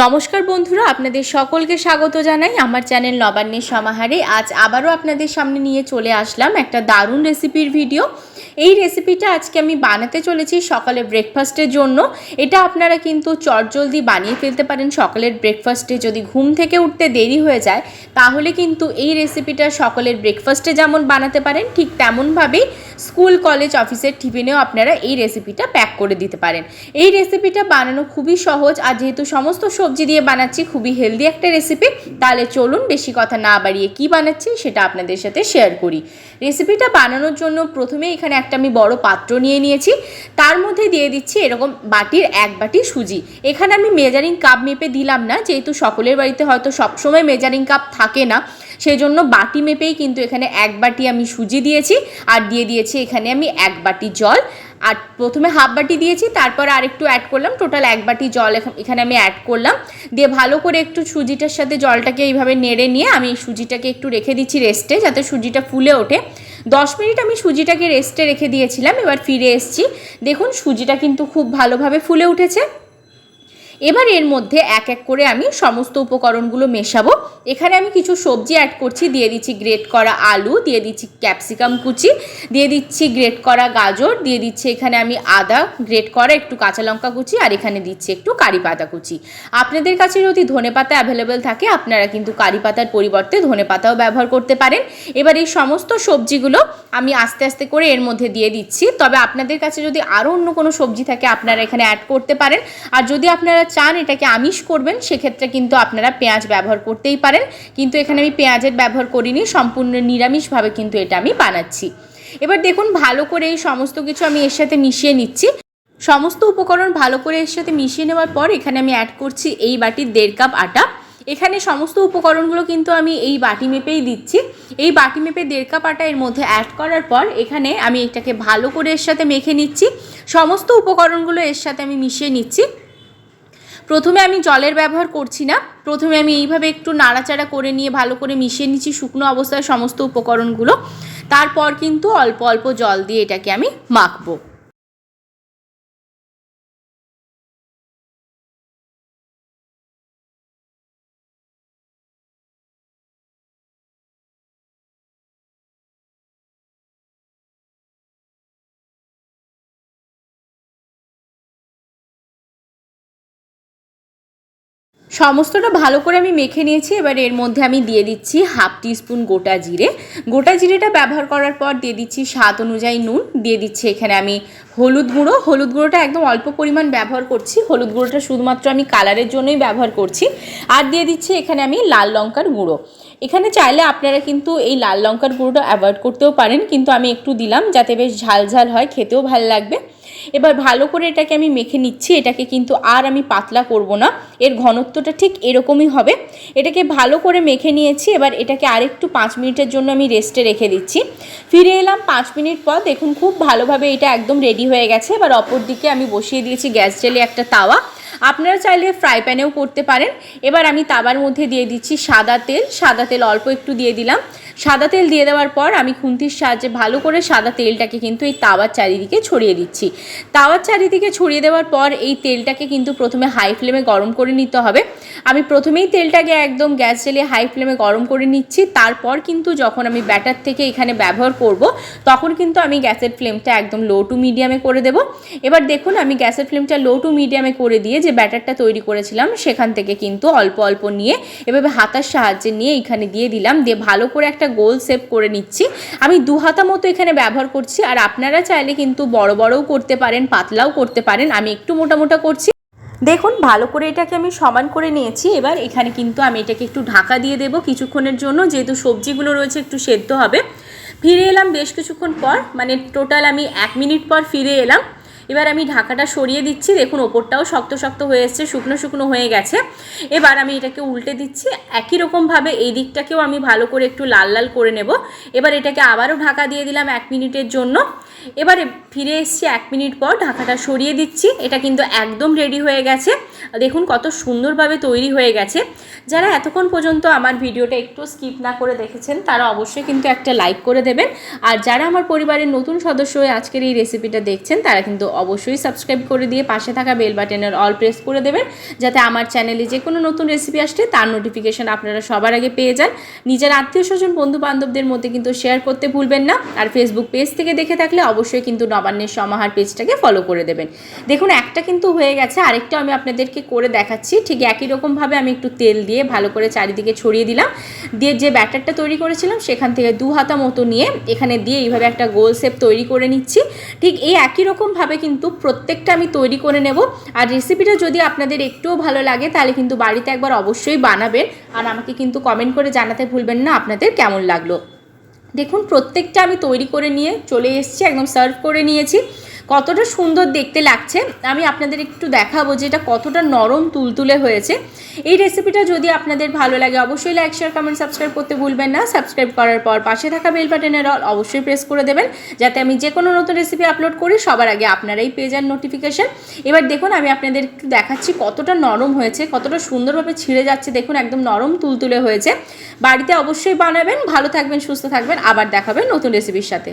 নমস্কার বন্ধুরা, আপনাদের সকলকে স্বাগত জানাই আমার চ্যানেল নবান্নের সমাহারে। আজ আবারও আপনাদের সামনে নিয়ে চলে আসলাম একটা দারুণ রেসিপির ভিডিও। এই রেসিপিটা আজকে আমি বানাতে চলেছি সকালে ব্রেকফাস্টের জন্য। এটা আপনারা কিন্তু চটজলদি বানিয়ে ফেলতে পারেন সকালের ব্রেকফাস্টে যদি ঘুম থেকে উঠতে দেরি হয়ে যায়, তাহলে কিন্তু এই রেসিপিটা সকালের ব্রেকফাস্টে যেমন বানাতে পারেন, ঠিক তেমনভাবেই স্কুল, কলেজ, অফিসের টিফিনেও আপনারা এই রেসিপিটা প্যাক করে দিতে পারেন। এই রেসিপিটা বানানো খুবই সহজ আর যেহেতু সমস্ত সবজি দিয়ে বানাচ্ছি, খুবই হেলদি একটা রেসিপি তাহলে চলুন বেশি কথা না বাড়িয়ে কি বানাচ্ছি সেটা আপনাদের সাথে শেয়ার করি। রেসিপিটা বানানোর জন্য প্রথমে এখানে একটা আমি বড় পাত্র নিয়ে নিয়েছি। তার মধ্যে দিয়ে দিচ্ছি এরকম বাটির এক বাটি সুজি। এখানে আমি মেজারিং কাপ মেপে দিলাম না, যেহেতু সকলের বাড়িতে হয়তো সবসময় মেজারিং কাপ থাকে না। সেই জন্য বাটি মেপেই কিন্তু এখানে এক বাটি আমি সুজি দিয়েছি, আর দিয়ে দিয়েছি এখানে আমি এক বাটি জল। আর প্রথমে হাফ বাটি দিয়েছি, তারপর আর একটু অ্যাড করলাম টোটাল এক বাটি জল এখা- এখানে আমি অ্যাড করলাম। দিয়ে ভালো করে একটু সুজিটার সাথে জলটাকে এইভাবে নেড়ে নিয়ে আমি সুজিটাকে একটু রেখে দিচ্ছি রেস্টে যাতে সুজিটা ফুলে ওঠে। দশ মিনিট আমি সুজিটাকে রেস্টে রেখে দিয়েছিলাম, এবার ফিরে এসেছি। দেখুন সুজিটা কিন্তু খুব ভালোভাবে ফুলে উঠেছে। এবার এর মধ্যে এক এক করে আমি সমস্ত উপকরণগুলো মেশাবো। এখানে আমি কিছু সবজি অ্যাড করছি, দিয়ে দিচ্ছি গ্রেট করা আলু, দিয়ে দিচ্ছি ক্যাপসিকাম কুচি, দিয়ে দিচ্ছি গ্রেট করা গাজর, দিয়ে দিচ্ছি এখানে আমি আদা গ্রেট করা একটু কাঁচা লঙ্কা কুচি, আর এখানে দিচ্ছি একটু কারি পাতা কুচি। আপনাদের কাছে যদি ধনে পাতা অ্যাভেলেবেল থাকে, আপনারা কিন্তু কারি পাতার পরিবর্তে ধনে পাতাও ব্যবহার করতে পারেন। এবার এই সমস্ত সবজিগুলো আমি আস্তে আস্তে করে এর মধ্যে দিয়ে দিচ্ছি। তবে আপনাদের কাছে যদি আরও অন্য কোনো সবজি থাকে, আপনারা এখানে অ্যাড করতে পারেন। আর যদি আপনারা চান এটাকে আমিষ করবেন, সেক্ষেত্রে কিন্তু আপনারা পেঁয়াজ ব্যবহার করতেই পারেন। কিন্তু এখানে আমি পেঁয়াজের ব্যবহার করিনি, সম্পূর্ণ নিরামিষভাবে কিন্তু এটা আমি বানাচ্ছি। এবার দেখুন, ভালো করে এই সমস্ত কিছু আমি এর সাথে মিশিয়ে নিচ্ছি। সমস্ত উপকরণ ভালো করে এর সাথে মিশিয়ে নেওয়ার পর এখানে আমি অ্যাড করছি এই বাটির দেড় কাপ আটা। এখানে সমস্ত উপকরণগুলো কিন্তু আমি এই বাটি মেপেই দিচ্ছি। এই বাটি মেপে দেড় কাপ আটা এর মধ্যে অ্যাড করার পর এখানে আমি এটাকে ভালো করে এর সাথে মেখে নিচ্ছি। সমস্ত উপকরণগুলো এর সাথে আমি মিশিয়ে নিচ্ছি। প্রথমে আমি জলের ব্যবহার করছি না। প্রথমে আমি এইভাবে একটু নাড়াচাড়া করে নিয়ে ভালো করে মিশিয়ে নিচ্ছি শুকনো অবস্থায় সমস্ত উপকরণগুলো। তারপর কিন্তু অল্প অল্প জল দিয়ে এটাকে আমি মাখবো। সমস্তটা ভালো করে আমি মেখে নিয়েছি, এবার এর মধ্যে আমি দিয়ে দিচ্ছি হাফ টিস্পুন গোটা জিরে। গোটা জিরেটা ব্যবহার করার পর দিয়ে দিচ্ছি স্বাদ অনুযায়ী নুন, দিয়ে দিচ্ছি এখানে আমি হলুদ গুঁড়ো। হলুদ গুঁড়োটা একদম অল্প পরিমাণ ব্যবহার করছি, হলুদ গুঁড়োটা শুধুমাত্র আমি কালারের জন্যই ব্যবহার করছি। আর দিয়ে দিচ্ছি এখানে আমি লাল লঙ্কার গুঁড়ো। এখানে চাইলে আপনারা কিন্তু এই লাল লঙ্কার গুঁড়োটা অ্যাভয়েড করতেও পারেন, কিন্তু আমি একটু দিলাম, যাতে বেশ ঝাল ঝাল হয়, খেতেও ভালো লাগবে। এবার ভালো করে এটাকে আমি মেখে নিচ্ছি, এটাকে কিন্তু আর আমি পাতলা করব না, এর ঘনত্বটা ঠিক এরকমই হবে। এটাকে ভালো করে মেখে নিয়েছি, এবার এটাকে আরেকটু পাঁচ মিনিটের জন্য আমি রেস্টে রেখে দিচ্ছি। ফিরে এলাম পাঁচ মিনিট পর, দেখুন খুব ভালোভাবে এটা একদম রেডি হয়ে গেছে। এবার অপর দিকে আমি বসিয়ে দিয়েছি গ্যাস জেলে একটা তাওয়া। আপনারা চাইলে ফ্রাই প্যানেও করতে পারেন। এবার আমি তাওয়ার মধ্যে দিয়ে দিচ্ছি সাদা তেল সাদা তেল অল্প একটু দিয়ে দিলাম। সাদা তেল দিয়ে দেওয়ার পর আমি খুন্তির সাহায্যে ভালো করে সাদা তেলটাকে কিন্তু এই তাওয়ার চারিদিকে ছড়িয়ে দিচ্ছি। তাওয়ার চারিদিকে ছড়িয়ে দেওয়ার পর এই তেলটাকে কিন্তু প্রথমে হাই ফ্লেমে গরম করে নিতে হবে। আমি প্রথমেই তেলটাকে একদম গ্যাস জ্বালিয়ে হাই ফ্লেমে গরম করে নিচ্ছি। তারপর কিন্তু যখন আমি ব্যাটার থেকে এখানে ব্যবহার করব, তখন কিন্তু আমি গ্যাসের ফ্লেমটা একদম লো টু মিডিয়ামে করে দেব। এবার দেখুন, আমি গ্যাসের ফ্লেমটা লো টু মিডিয়ামে করে দিয়ে যে ব্যাটারটা তৈরি করেছিলাম, সেখান থেকে কিন্তু অল্প অল্প নিয়ে এভাবে হাতার সাহায্যে নিয়ে এখানে দিয়ে দিলাম। দিয়ে ভালো করে একটা গোল শেপ করে নিচ্ছি। আমি দু হাতা মতো এখানে ব্যবহার করছি, আর আপনারা চাইলে কিন্তু বড় বড়ও করতে পারেন, পাতলাও করতে পারেন। আমি একটু মোটা করছি। দেখুন, ভালো করে এটাকে আমি সমান করে নিয়েছি। এবার এখানে কিন্তু আমি এটাকে একটু ঢাকা দিয়ে দেবো কিছুক্ষণের জন্য। যেহেতু সবজিগুলো রয়েছে, একটু সেদ্ধ হবে। ফিরে এলাম বেশ কিছুক্ষণ পর মানে টোটাল আমি এক মিনিট পর ফিরে এলাম। এবার আমি ঢাকাটা সরিয়ে দিচ্ছি। দেখুন, ওপরটাও শক্ত শক্ত হয়ে এসছে, শুকনো শুকনো হয়ে গেছে। এবার আমি এটাকে উল্টে দিচ্ছি। একই রকমভাবে এই দিকটাকেও আমি ভালো করে একটু লাল লাল করে নেব। এবার এটাকে আবারও ঢাকা দিয়ে দিলাম এক মিনিটের জন্য। এবারে ফিরে এসছি এক মিনিট পর ঢাকাটা সরিয়ে দিচ্ছি। এটা কিন্তু একদম রেডি হয়ে গেছে। দেখুন, কত সুন্দরভাবে তৈরি হয়ে গেছে। যারা এতক্ষণ পর্যন্ত আমার ভিডিওটা একটু স্কিপ না করে দেখেছেন, তারা অবশ্যই কিন্তু একটা লাইক করে দেবেন। আর যারা আমার পরিবারের নতুন সদস্য হয়ে আজকের এই রেসিপিটা দেখছেন, তারা কিন্তু অবশ্যই সাবস্ক্রাইব করে দিয়ে পাশে থাকা বেল বাটনের অল প্রেস করে দেবেন, যাতে আমার চ্যানেলে যে কোনো নতুন রেসিপি আসলে তার নোটিফিকেশন আপনারা সবার আগে পেয়ে যান। নিজের আত্মীয় স্বজন বন্ধু বান্ধবদের মধ্যে কিন্তু শেয়ার করতে ভুলবেন না। আর ফেসবুক পেজ থেকে দেখে থাকলে অবশ্যই কিন্তু নবান্নের সমাহার পেজটাকে ফলো করে দেবেন। দেখুন, একটা কিন্তু হয়ে গেছে, আরেকটা আমি আপনাদেরকে করে দেখাচ্ছি। ঠিক একই রকমভাবে আমি একটু তেল দিয়ে ভালো করে চারিদিকে ছড়িয়ে দিলাম। দিয়ে যে ব্যাটারটা তৈরি করেছিলাম, সেখান থেকে দু হাতা মতো নিয়ে এখানে দিয়ে এইভাবে একটা গোল শেপ তৈরি করে নিচ্ছি। ঠিক এই একই রকমভাবে কিন্তু প্রত্যেকটা আমি তৈরি করে নেব। আর রেসিপিটা যদি আপনাদের একটুও ভালো লাগে, তাহলে কিন্তু বাড়িতে একবার অবশ্যই বানাবেন। আর আমাকে কিন্তু কমেন্ট করে জানাতে ভুলবেন না আপনাদের কেমন লাগল। দেখুন, প্রত্যেকটা আমি তৈরি করে নিয়ে চলে এসেছি, একদম সার্ভ করে নিয়েছি। কতটা সুন্দর দেখতে লাগছে, আমি আপনাদের একটু দেখাবো যে এটা কতটা নরম তুলতুলে হয়েছে। এই রেসিপিটা যদি আপনাদের ভালো লাগে, অবশ্যই লাইক শেয়ার কমেন্ট সাবস্ক্রাইব করতে ভুলবেন না। সাবস্ক্রাইব করার পর পাশে থাকা বেল বাটনের অল অবশ্যই প্রেস করে দেবেন, যাতে আমি যে কোনো নতুন রেসিপি আপলোড করি, সবার আগে আপনারাই পেয়ে যান নোটিফিকেশন এবার দেখুন, আমি আপনাদের একটু দেখাচ্ছি কতটা নরম হয়েছে, কতটা সুন্দরভাবে ছিঁড়ে যাচ্ছে। দেখুন, একদম নরম তুলতুলে হয়েছে। বাড়িতে অবশ্যই বানাবেন। ভালো থাকবেন, সুস্থ থাকবেন। আবার দেখাবেন নতুন রেসিপির সাথে।